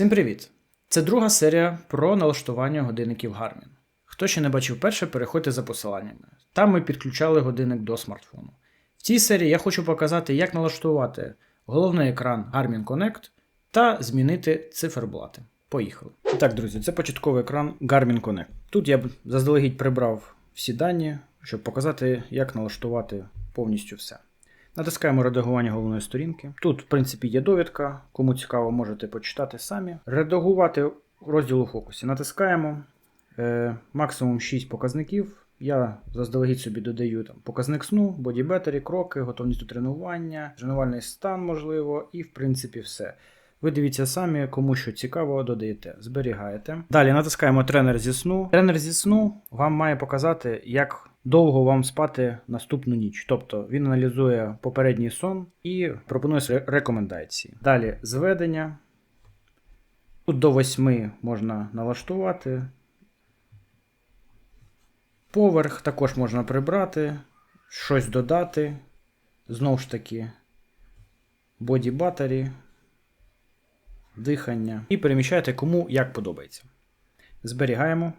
Всім привіт! Це друга серія про налаштування годинників Garmin. Хто ще не бачив перше, переходьте за посиланнями. Там ми підключали годинник до смартфону. В цій серії я хочу показати, як налаштувати головний екран Garmin Connect та змінити циферблати. Поїхали. І так, друзі, це початковий екран Garmin Connect. Тут я б заздалегідь прибрав всі дані, щоб показати, як налаштувати повністю все. Натискаємо редагування головної сторінки. Тут, в принципі, є довідка. Кому цікаво, можете почитати самі. Редагувати розділ у фокусі. Натискаємо е, максимум 6 показників. Я заздалегідь собі додаю там показник сну, боді бетері, кроки, готовність до тренування, тренувальний стан, можливо, і в принципі все. Ви дивіться самі, кому що цікаво, додаєте, зберігаєте. Далі натискаємо тренер зі сну. Тренер зі сну вам має показати, як довго вам спати наступну ніч. Тобто він аналізує попередній сон і пропонує рекомендації. Далі зведення. Тут до 8 можна налаштувати. Поверх також можна прибрати, щось додати. Знову ж таки, боді батарі, дихання. І переміщайте кому як подобається. Зберігаємо.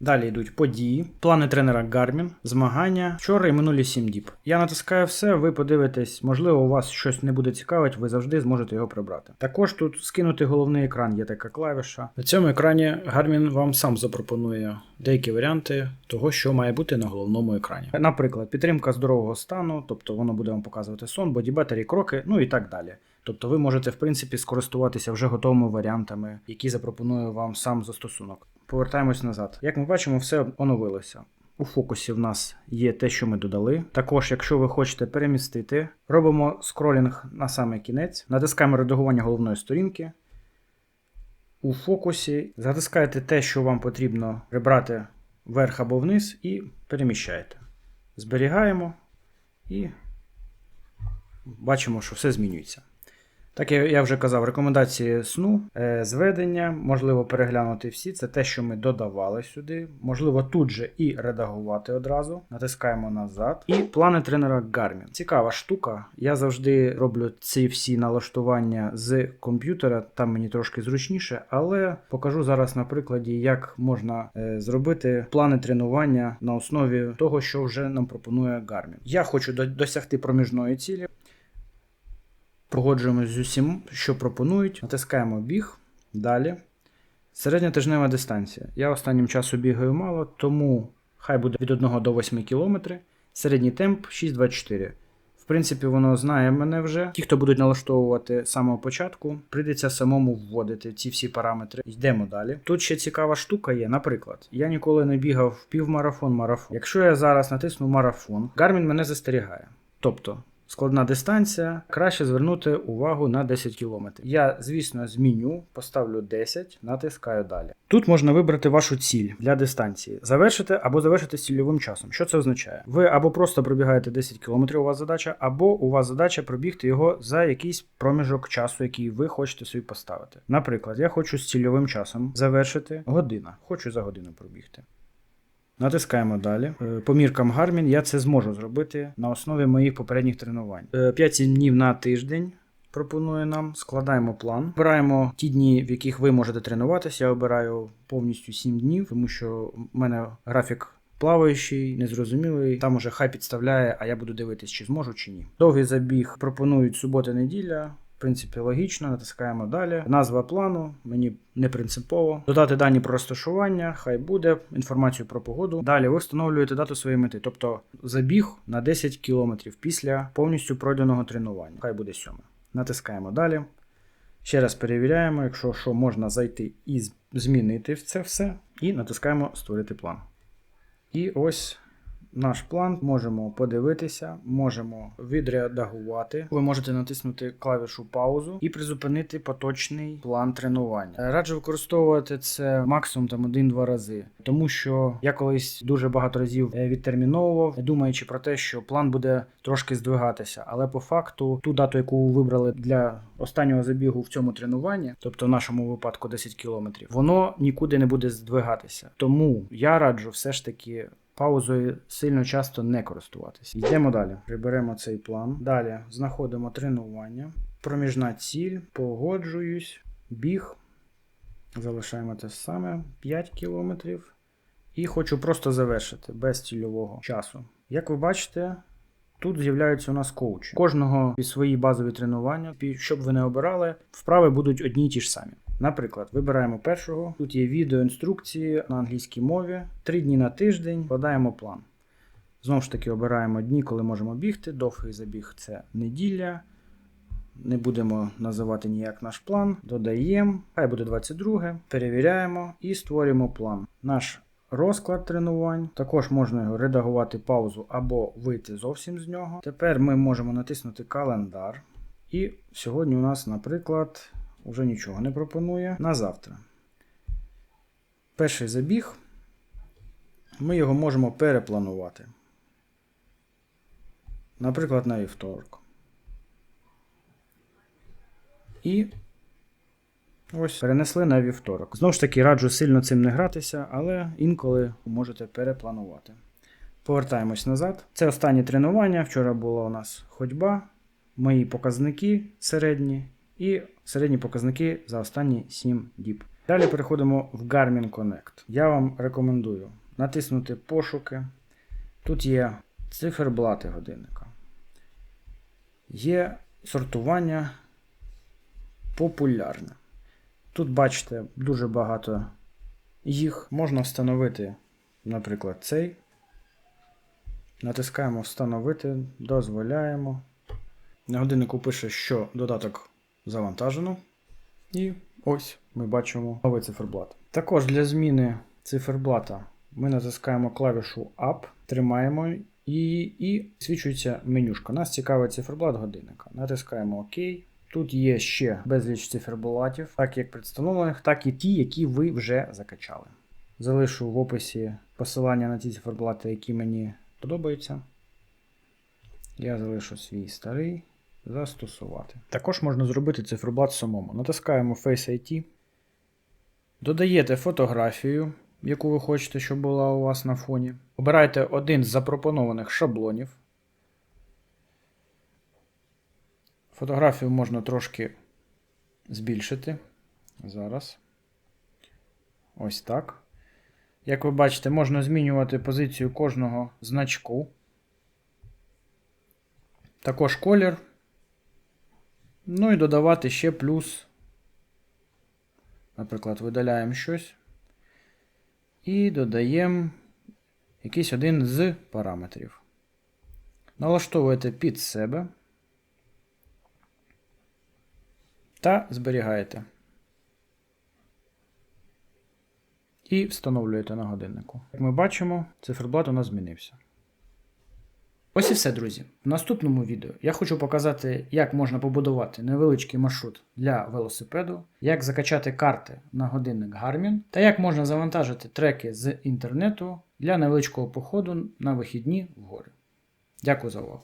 Далі йдуть події, плани тренера Garmin, змагання, вчора і минулі 7 діб. Я натискаю все, ви подивитесь, можливо, у вас щось не буде цікавить, ви завжди зможете його прибрати. Також тут скинути головний екран, є така клавіша. На цьому екрані Garmin вам сам запропонує деякі варіанти того, що має бути на головному екрані. Наприклад, підтримка здорового стану, тобто воно буде вам показувати сон, бодібетері, кроки, ну і так далі. Тобто ви можете, в принципі, скористуватися вже готовими варіантами, які запропонує вам сам застосунок. Повертаємось назад. Як ми бачимо, все оновилося. У фокусі в нас є те, що ми додали. Також, якщо ви хочете перемістити, робимо скролінг на самий кінець, натискаємо редагування головної сторінки. У фокусі затискаєте те, що вам потрібно прибрати вверх або вниз, і переміщаєте. Зберігаємо і бачимо, що все змінюється. Так, я, вже казав, рекомендації сну, е, зведення, можливо, переглянути всі. Це те, що ми додавали сюди. Можливо, тут же і редагувати одразу. Натискаємо назад. І плани тренера Garmin. Цікава штука. Я завжди роблю ці всі налаштування з комп'ютера, там мені трошки зручніше, але покажу зараз на прикладі, як можна е, зробити плани тренування на основі того, що вже нам пропонує Garmin. Я хочу до- досягти проміжної цілі. Погоджуємось з усім, що пропонують. Натискаємо біг. Далі. Середня тижнева дистанція. Я останнім часом бігаю мало, тому хай буде від 1 до 8 км. Середній темп 6,24. В принципі, воно знає мене вже. Ті, хто будуть налаштовувати з самого початку, прийдеться самому вводити ці всі параметри. Йдемо далі. Тут ще цікава штука є. Наприклад, я ніколи не бігав півмарафон марафон. Якщо я зараз натисну марафон, Garmin мене застерігає. Тобто. Складна дистанція, краще звернути увагу на 10 км. Я, звісно, зміню, поставлю 10, натискаю далі. Тут можна вибрати вашу ціль для дистанції, завершити або завершити з цільовим часом. Що це означає? Ви або просто пробігаєте 10 км, у вас задача, або у вас задача пробігти його за якийсь проміжок часу, який ви хочете собі поставити. Наприклад, я хочу з цільовим часом завершити година. Хочу за годину пробігти. Натискаємо далі. Е, По міркам Garmin я це зможу зробити на основі моїх попередніх тренувань. 5 днів на тиждень. Пропонує нам, складаємо план. Обираємо ті дні, в яких ви можете тренуватися. Я обираю повністю 7 днів, тому що в мене графік плаваючий, незрозумілий. Там уже хай підставляє, а я буду дивитись, чи зможу, чи ні. Довгий забіг пропонують субота-неділя. В принципі, логічно, натискаємо далі. Назва плану, мені не принципово. Додати дані про розташування, хай буде, інформацію про погоду. Далі ви встановлюєте дату своєї мети, тобто забіг на 10 км після повністю пройденого тренування. Хай буде 7. Натискаємо далі. Ще раз перевіряємо, якщо що, можна зайти і змінити це все. І натискаємо Створити план. І ось наш план. Можемо подивитися, можемо відредагувати. Ви можете натиснути клавішу паузу і призупинити поточний план тренування. Раджу використовувати це максимум там один-два рази, тому що я колись дуже багато разів е, відтерміновував, думаючи про те, що план буде трошки здвигатися. Але по факту ту дату, яку ви вибрали для останнього забігу в цьому тренуванні, тобто в нашому випадку 10 кілометрів, воно нікуди не буде здвигатися. Тому я раджу все ж таки паузою сильно часто не користуватися. Йдемо далі. Приберемо цей план. Далі знаходимо тренування. Проміжна ціль, погоджуюсь. біг. Залишаємо те саме 5 кілометрів. І хочу просто завершити без цільового часу. Як ви бачите, тут з'являються у нас коучі. Кожного під свої базові тренування, щоб ви не обирали, вправи будуть одні й ті ж самі. Наприклад, вибираємо першого. Тут є відео інструкції на англійській мові. Три дні на тиждень вкладаємо план. Знову ж таки, обираємо дні, коли можемо бігти. Довгий забіг це неділя. Не будемо називати ніяк наш план. Додаємо, хай буде 22, перевіряємо і створюємо план. Наш розклад тренувань. Також можна його редагувати паузу або вийти зовсім з нього. Тепер ми можемо натиснути календар. І сьогодні у нас, наприклад, вже нічого не пропонує. На завтра. Перший забіг. Ми його можемо перепланувати. Наприклад, на вівторок. І ось перенесли на вівторок. Знову ж таки, раджу сильно цим не гратися, але інколи можете перепланувати. Повертаємось назад. Це останнє тренування. Вчора була у нас ходьба, мої показники середні і середні показники за останні 7 діб. Далі переходимо в Garmin Connect. Я вам рекомендую натиснути пошуки. Тут є циферблати годинника. Є сортування популярне. Тут бачите дуже багато їх. Можна встановити, наприклад, цей. Натискаємо Встановити, дозволяємо. На годиннику пише, що додаток завантажено. І ось ми бачимо новий циферблат. Також для зміни циферблата ми натискаємо клавішу Up, тримаємо її і свічується менюшка. Нас цікавить циферблат годинника. Натискаємо ОК. Тут є ще безліч циферблатів, так як представлених, так і ті, які ви вже закачали. Залишу в описі посилання на ті циферблати, які мені подобаються. Я залишу свій старий. Застосувати. Також можна зробити циферблат самому. Натискаємо Face ID. Додаєте фотографію, яку ви хочете, щоб була у вас на фоні. Обирайте один з запропонованих шаблонів. Фотографію можна трошки збільшити. Зараз. Ось так. Як ви бачите, можна змінювати позицію кожного значку. Також колір. Ну і додавати ще плюс. Наприклад, видаляємо щось. І додаємо якийсь один з параметрів. Налаштовуєте під себе. Та зберігаєте. І встановлюєте на годиннику. Як ми бачимо, циферблат у нас змінився. Ось і все, друзі. В наступному відео я хочу показати, як можна побудувати невеличкий маршрут для велосипеду, як закачати карти на годинник Garmin та як можна завантажити треки з інтернету для невеличкого походу на вихідні в гори. Дякую за увагу.